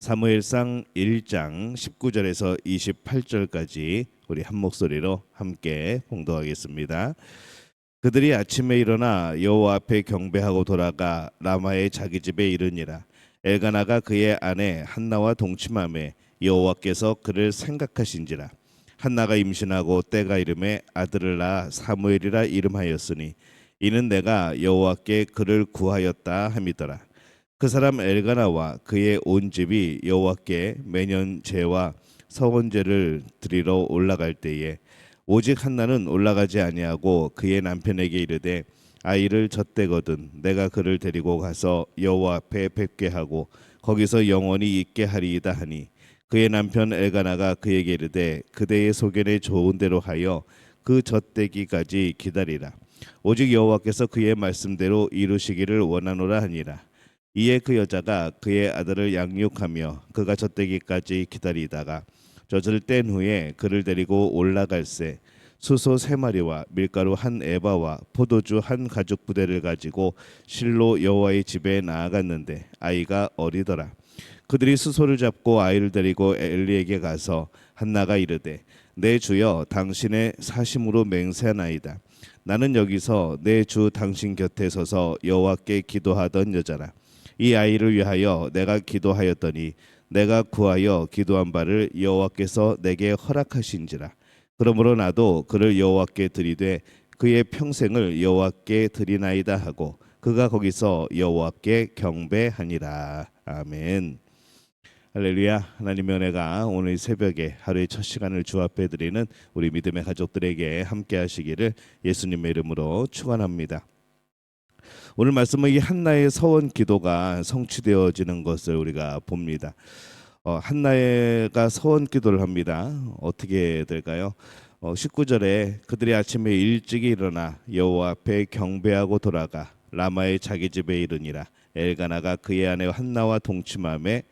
사무엘상 1장 19절에서 28절까지 우리 한 목소리로 함께 봉독하겠습니다. 그들이 아침에 일어나 여호와 앞에 경배하고 돌아가 라마의 자기 집에 이르니라. 엘가나가 그의 아내 한나와 동침함에 여호와께서 그를 생각하신지라. 한나가 임신하고 때가 이름에 아들을 낳아 사무엘이라 이름하였으니 이는 내가 여호와께 그를 구하였다 함이더라 그 사람 엘가나와 그의 온 집이 여호와께 매년 제와 서원제를 드리러 올라갈 때에 오직 한나는 올라가지 아니하고 그의 남편에게 이르되 아이를 젖대거든 내가 그를 데리고 가서 여호와 앞에 뵙게 하고 거기서 영원히 있게 하리이다 하니 그의 남편 엘가나가 그에게 이르되 그대의 소견에 좋은 대로 하여 그 젖대기까지 기다리라. 오직 여호와께서 그의 말씀대로 이루시기를 원하노라 하니라 이에 그 여자가 그의 아들을 양육하며 그가 젖대기까지 기다리다가 젖을 뗀 후에 그를 데리고 올라갈새 수소 세 마리와 밀가루 한 에바와 포도주 한 가죽 부대를 가지고 실로 여호와의 집에 나아갔는데 아이가 어리더라. 그들이 수소를 잡고 아이를 데리고 엘리에게 가서 한나가 이르되 내 주여 당신의 사심으로 맹세하나이다. 나는 여기서 내 주 당신 곁에 서서 여호와께 기도하던 여자라. 이 아이를 위하여 내가 기도하였더니 내가 구하여 기도한 바를 여호와께서 내게 허락하신지라. 그러므로 나도 그를 여호와께 드리되 그의 평생을 여호와께 드리나이다 하고 그가 거기서 여호와께 경배하니라. 아멘. 할렐루야. 하나님의 은혜가 오늘 새벽에 하루의 첫 시간을 주 앞에 드리는 우리 믿음의 가족들에게 함께 하시기를 예수님의 이름으로 축원합니다. 오늘 말씀은 이 한나의 서원 기도가 성취되어지는 것을 우리가 봅니다. 어, 한나가 서원 기도를 합니다. 어떻게 될까요? 어, 19절에 그들이 아침에 일찍 일어나 여호와 앞에 경배하고 돌아가 라마의 자기 집에 이르니라 엘가나가 그의 아내 한나와 동침함에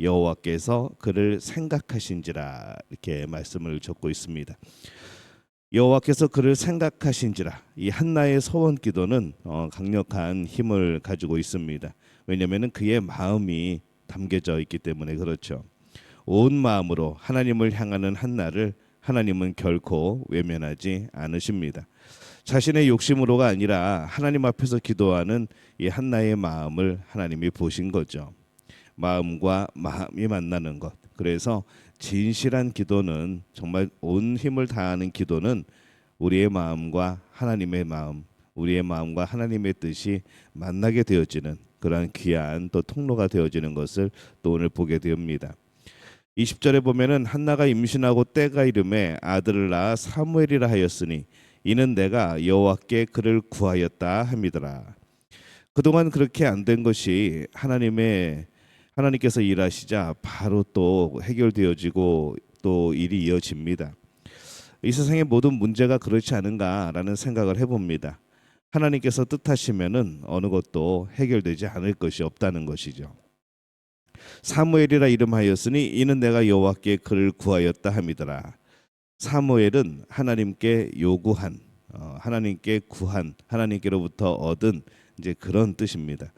여호와께서 그를 생각하신지라 이렇게 말씀을 적고 있습니다. 여호와께서 그를 생각하신지라 이 한나의 소원 기도는 어, 강력한 힘을 가지고 있습니다. 왜냐하면 그의 마음이 담겨져 있기 때문에 그렇죠. 온 마음으로 하나님을 향하는 한나를 하나님은 결코 외면하지 않으십니다. 자신의 욕심으로가 아니라 하나님 앞에서 기도하는 이 한나의 마음을 하나님이 보신 거죠. 마음과 마음이 만나는 것. 그래서 진실한 기도는 정말 온 힘을 다하는 기도는 우리의 마음과 하나님의 마음, 우리의 마음과 하나님의 뜻이 만나게 되어지는 그러한 귀한 또 통로가 되어지는 것을 또 오늘 보게 됩니다. 20절에 보면은 한나가 임신하고 때가 이름에 아들을 낳아 사무엘이라 하였으니 이는 내가 여호와께 그를 구하였다 함이더라. 그동안 그렇게 안 된 것이 하나님의 하나님께서 일하시자 바로 또 해결되어지고 또 일이 이어집니다. 이 세상의 모든 문제가 그렇지 않은가라는 생각을 해봅니다. 하나님께서 뜻하시면은 어느 것도 해결되지 않을 것이 없다는 것이죠. 사무엘이라 이름하였으니 이는 내가 여호와께 그를 구하였다 함이더라. 사무엘은 하나님께 요구한 어, 하나님께 구한 하나님께로부터 얻은 이제 그런 뜻입니다.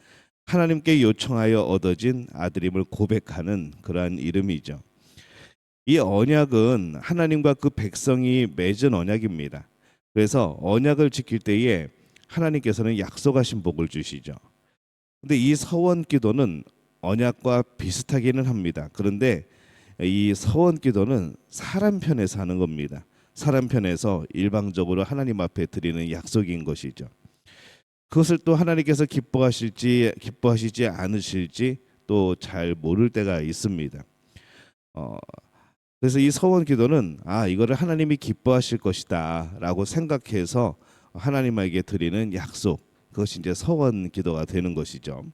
하나님께 요청하여 얻어진 아들임을 고백하는 그러한 이름이죠. 이 언약은 하나님과 그 백성이 맺은 언약입니다. 그래서 언약을 지킬 때에 하나님께서는 약속하신 복을 주시죠. 근데 이 서원 기도는 언약과 비슷하기는 합니다. 그런데 이 서원 기도는 사람 편에서 하는 겁니다. 사람 편에서 일방적으로 하나님 앞에 드리는 약속인 것이죠. 그것을 또 하나님께서 기뻐하실지 기뻐하시지 않으실지 또 잘 모를 때가 있습니다. 어, 그래서 이 서원 기도는 아 이거를 하나님이 기뻐하실 것이다라고 생각해서 하나님에게 드리는 약속 그것이 이제 서원 기도가 되는 것이죠.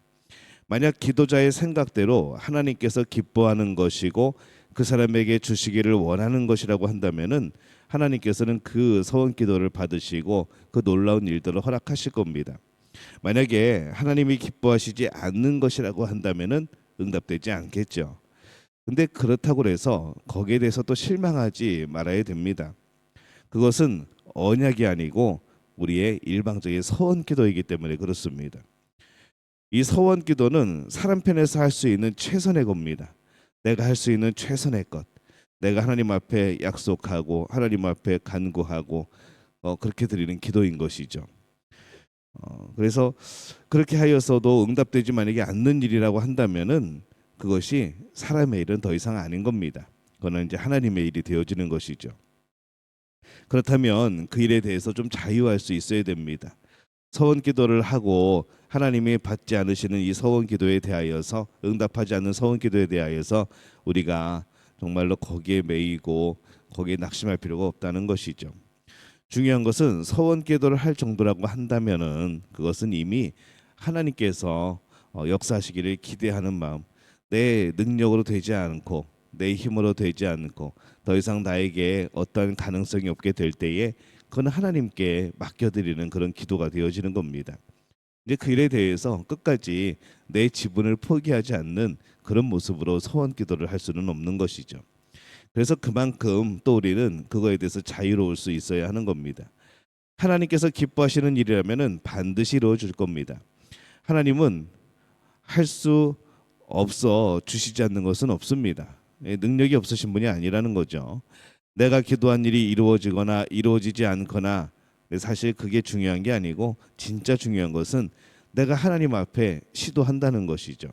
만약 기도자의 생각대로 하나님께서 기뻐하는 것이고 그 사람에게 주시기를 원하는 것이라고 한다면은 하나님께서는 그 서원 기도를 받으시고 그 놀라운 일들을 허락하실 겁니다. 만약에 하나님이 기뻐하시지 않는 것이라고 한다면은 응답되지 않겠죠. 근데 그렇다고 해서 거기에 대해서 또 실망하지 말아야 됩니다. 그것은 언약이 아니고 우리의 일방적인 서원 기도이기 때문에 그렇습니다. 이 서원 기도는 사람 편에서 할 수 있는 최선의 겁니다. 내가 할 수 있는 최선의 것, 내가 하나님 앞에 약속하고 하나님 앞에 간구하고 어, 그렇게 드리는 기도인 것이죠. 어, 그래서 그렇게 하여서도 응답되지 만약에 않는 일이라고 한다면은 그것이 사람의 일은 더 이상 아닌 겁니다. 그거는 이제 하나님의 일이 되어지는 것이죠. 그렇다면 그 일에 대해서 좀 자유할 수 있어야 됩니다. 서원 기도를 하고 하나님이 받지 않으시는 이 서원 기도에 대하여서 응답하지 않는 서원 기도에 대하여서 우리가 정말로 거기에 매이고 거기에 낙심할 필요가 없다는 것이죠. 중요한 것은 서원 기도를 할 정도라고 한다면은 그것은 이미 하나님께서 어, 역사하시기를 기대하는 마음, 내 능력으로 되지 않고 내 힘으로 되지 않고 더 이상 나에게 어떠한 가능성이 없게 될 때에 그건 하나님께 맡겨드리는 그런 기도가 되어지는 겁니다. 이제 그 일에 대해서 끝까지 내 지분을 포기하지 않는 그런 모습으로 서원 기도를 할 수는 없는 것이죠. 그래서 그만큼 또 우리는 그거에 대해서 자유로울 수 있어야 하는 겁니다. 하나님께서 기뻐하시는 일이라면은 반드시 이루어 줄 겁니다. 하나님은 할 수 없어 주시지 않는 것은 없습니다. 예, 능력이 없으신 분이 아니라는 거죠. 내가 기도한 일이 이루어지거나 이루어지지 않거나 사실 그게 중요한 게 아니고 진짜 중요한 것은 내가 하나님 앞에 시도한다는 것이죠.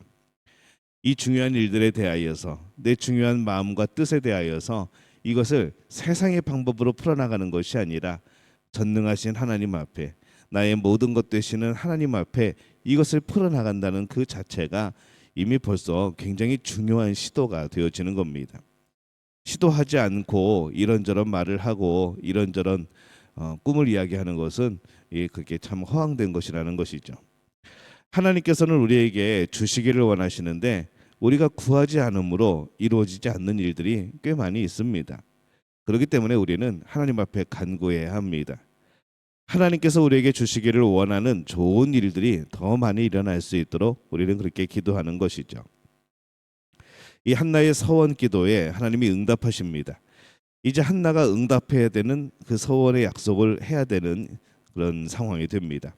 이 중요한 일들에 대하여서 내 중요한 마음과 뜻에 대하여서 이것을 세상의 방법으로 풀어나가는 것이 아니라 전능하신 하나님 앞에 나의 모든 것 되시는 하나님 앞에 이것을 풀어나간다는 그 자체가 이미 벌써 굉장히 중요한 시도가 되어지는 겁니다. 시도하지 않고 이런저런 말을 하고 이런저런 어, 꿈을 이야기하는 것은 예, 그게 참 허황된 것이라는 것이죠. 하나님께서는 우리에게 주시기를 원하시는데 우리가 구하지 않으므로 이루어지지 않는 일들이 꽤 많이 있습니다. 그렇기 때문에 우리는 하나님 앞에 간구해야 합니다. 하나님께서 우리에게 주시기를 원하는 좋은 일들이 더 많이 일어날 수 있도록 우리는 그렇게 기도하는 것이죠. 이 한나의 서원 기도에 하나님이 응답하십니다. 이제 한나가 응답해야 되는 그 서원의 약속을 해야 되는 그런 상황이 됩니다.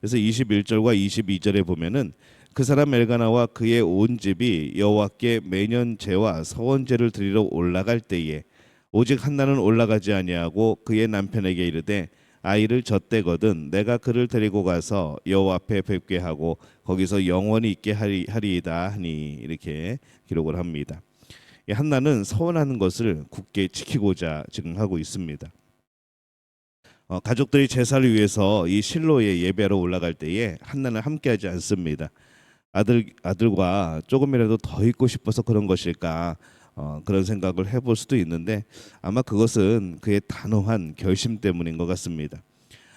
그래서 21절과 22절에 보면은 그 사람 엘가나와 그의 온 집이 여호와께 매년 제와 서원제를 드리러 올라갈 때에 오직 한나는 올라가지 아니하고 그의 남편에게 이르되 아이를 젖대거든 내가 그를 데리고 가서 여호와 앞에 뵙게 하고 거기서 영원히 있게 하리, 하리이다 하니 이렇게 기록을 합니다. 이 한나는 서원하는 것을 굳게 지키고자 지금 하고 있습니다. 어, 가족들이 제사를 위해서 이 실로에 예배하러 올라갈 때에 한나는 함께하지 않습니다. 아들 아들과 조금이라도 더 있고 싶어서 그런 것일까 어, 그런 생각을 해볼 수도 있는데 아마 그것은 그의 단호한 결심 때문인 것 같습니다.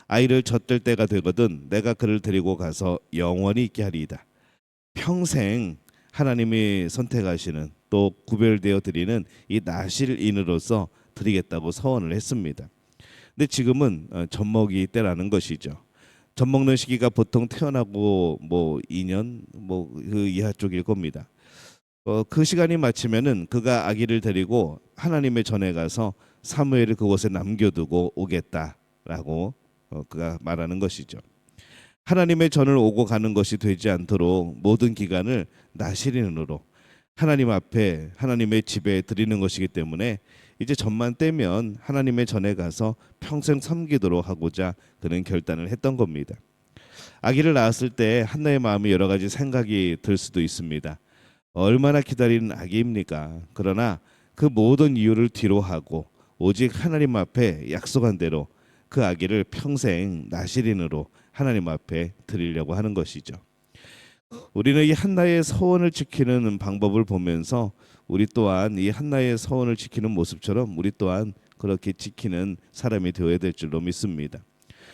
아이를 젖들 때가 되거든 내가 그를 데리고 가서 영원히 있게 하리이다. 평생 하나님이 선택하시는 또 구별되어 드리는 이 나실인으로서 드리겠다고 서원을 했습니다. 근데 지금은 어, 젖먹이 때라는 것이죠. 젖 먹는 시기가 보통 태어나고 뭐 2년 뭐 그 이하 쪽일 겁니다. 어, 그 시간이 마치면은 그가 아기를 데리고 하나님의 전에 가서 사무엘을 그곳에 남겨두고 오겠다라고 어, 그가 말하는 것이죠. 하나님의 전을 오고 가는 것이 되지 않도록 모든 기간을 나시린으로 하나님 앞에 하나님의 집에 드리는 것이기 때문에 이제 전만 떼면 하나님의 전에 가서 평생 섬기도록 하고자 그는 결단을 했던 겁니다. 아기를 낳았을 때 한나의 마음이 여러 가지 생각이 들 수도 있습니다. 얼마나 기다리는 아기입니까? 그러나 그 모든 이유를 뒤로 하고 오직 하나님 앞에 약속한 대로 그 아기를 평생 나시린으로 하나님 앞에 드리려고 하는 것이죠. 우리는 이 한나의 서원을 지키는 방법을 보면서 우리 또한 이 한나의 서원을 지키는 모습처럼 우리 또한 그렇게 지키는 사람이 되어야 될 줄로 믿습니다.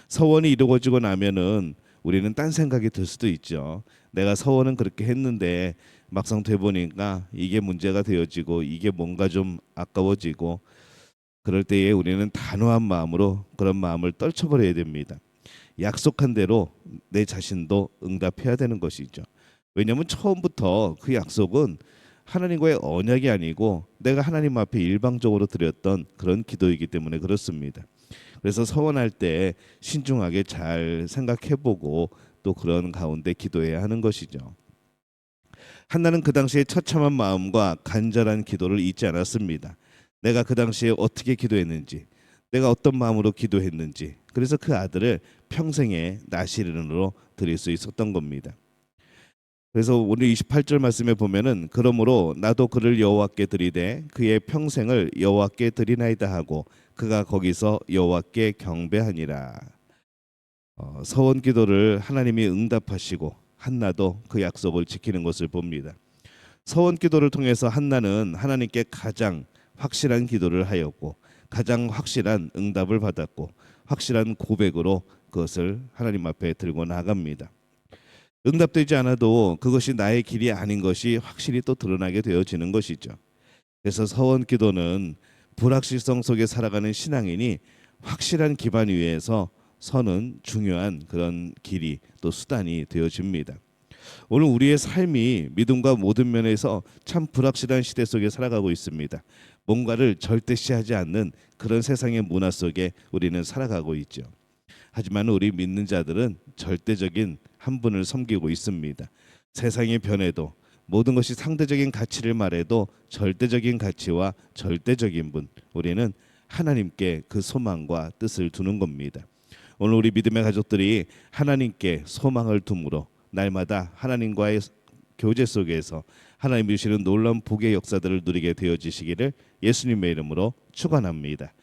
서원이 이루어지고 나면은 우리는 딴 생각이 들 수도 있죠. 내가 서원은 그렇게 했는데 막상 돼 보니까 이게 문제가 되어지고 이게 뭔가 좀 아까워지고 그럴 때에 우리는 단호한 마음으로 그런 마음을 떨쳐버려야 됩니다. 약속한 대로 내 자신도 응답해야 되는 것이죠. 왜냐하면 처음부터 그 약속은 하나님과의 언약이 아니고 내가 하나님 앞에 일방적으로 드렸던 그런 기도이기 때문에 그렇습니다. 그래서 서원할 때 신중하게 잘 생각해보고 또 그런 가운데 기도해야 하는 것이죠. 한나는 그 당시에 처참한 마음과 간절한 기도를 잊지 않았습니다. 내가 그 당시에 어떻게 기도했는지, 내가 어떤 마음으로 기도했는지, 그래서 그 아들을 평생의 나시른으로 드릴 수 있었던 겁니다. 그래서 오늘 28절 말씀에 보면은 그러므로 나도 그를 여호와께 드리되 그의 평생을 여호와께 드리나이다 하고 그가 거기서 여호와께 경배하니라. 어, 서원 기도를 하나님이 응답하시고 한나도 그 약속을 지키는 것을 봅니다. 서원 기도를 통해서 한나는 하나님께 가장 확실한 기도를 하였고 가장 확실한 응답을 받았고 확실한 고백으로 그것을 하나님 앞에 들고 나갑니다. 응답되지 않아도 그것이 나의 길이 아닌 것이 확실히 또 드러나게 되어지는 것이죠. 그래서 서원 기도는 불확실성 속에 살아가는 신앙인이 확실한 기반 위에서 서는 중요한 그런 길이 또 수단이 되어집니다. 오늘 우리의 삶이 믿음과 모든 면에서 참 불확실한 시대 속에 살아가고 있습니다. 뭔가를 절대시하지 않는 그런 세상의 문화 속에 우리는 살아가고 있죠. 하지만 우리 믿는 자들은 절대적인 한 분을 섬기고 있습니다. 세상의 변해도 모든 것이 상대적인 가치를 말해도 절대적인 가치와 절대적인 분 우리는 하나님께 그 소망과 뜻을 두는 겁니다. 오늘 우리 믿음의 가족들이 하나님께 소망을 둠으로 날마다 하나님과의 교제 속에서 하나님 주시는 놀라운 복의 역사들을 누리게 되어지시기를 예수님의 이름으로 축원합니다.